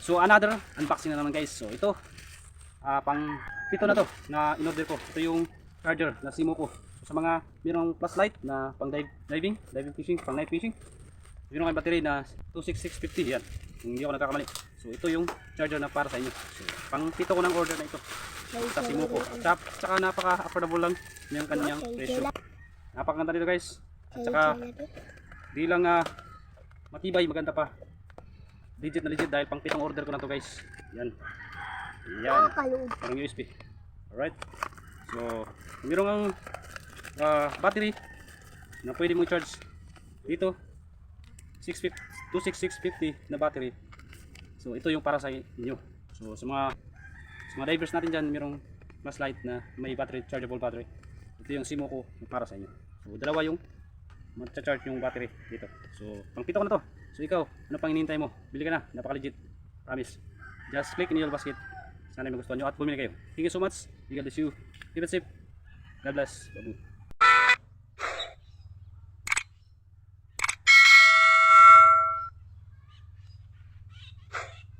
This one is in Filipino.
So another unboxing na naman guys. So ito ah pang pito na to na in-order ko. Ito yung charger na Simo ko. So, sa mga mayroong flashlight na pang dive, diving, diving fishing, pang night fishing. Mayroong kayong battery na 26650 yan. Kung hindi ako nagkakamali. So ito yung charger na para sa inyo. So pang pito ko ng order na ito. Sa Simo ko. Tsaka, tsaka napaka-affordable lang yung kanyang presyo. Napakaganda dito guys. At saka di lang ah, matibay, maganda pa. Legit na legit dahil pang pitong order ko na to guys. Yan. Yan. Parang USB. Alright. So, mayroong ang ah, battery na pwede mong charge dito. 650, 26650 na battery. So, ito yung para sa inyo. So, sa mga sa mga divers natin dyan, mayroong flashlight na may battery, chargeable battery. Ito yung Simo ko para sa inyo. So, dalawa yung mag-charge yung battery dito. So, pang pito ko na to. So, ikaw, ano pang hinihintay mo? Bili ka na. Napaka-legit. Promise. Just click in your basket. Sana magustuhan nyo at bumili kayo. Thank you so much. God bless you. Keep it safe. God bless. Babu.